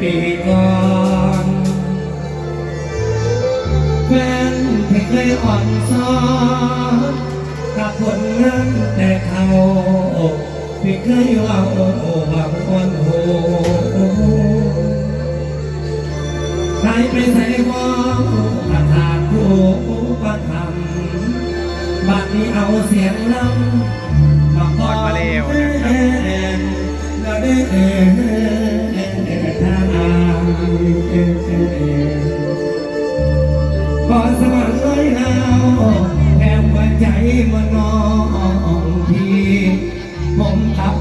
ปีก่อนแฟนที่เคยอ่อนซ้อนกับคนนั้นแต่เขาพี่เคยว่าโอ้หวังคนโหใครไปใส่ว่าประทานผู้ประทำบัดนี้เอาเสียงลำมาก่อนมาเร็วนะครับแล้วได้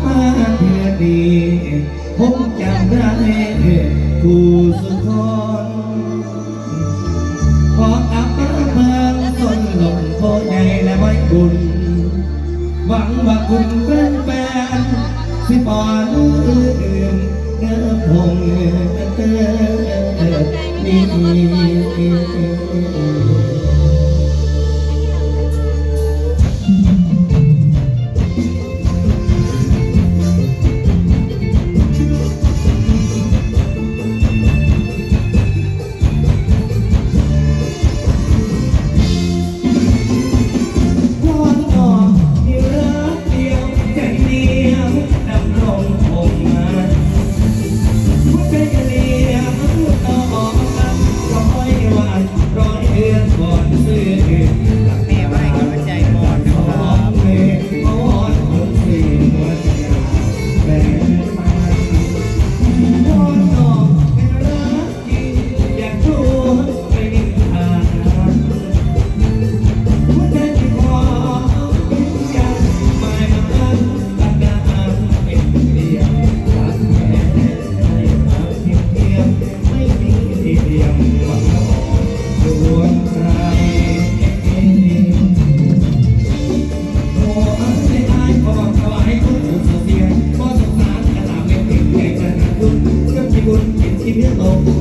เพื่อดีผมจำได้ผู้สุดทนขอกลับมาเมืองต้นลมโพใหญ่และไว้บุญ หวังว่าคุณเป็นแฟนสิปอนอื่นเนื้อพงนี่ one, two,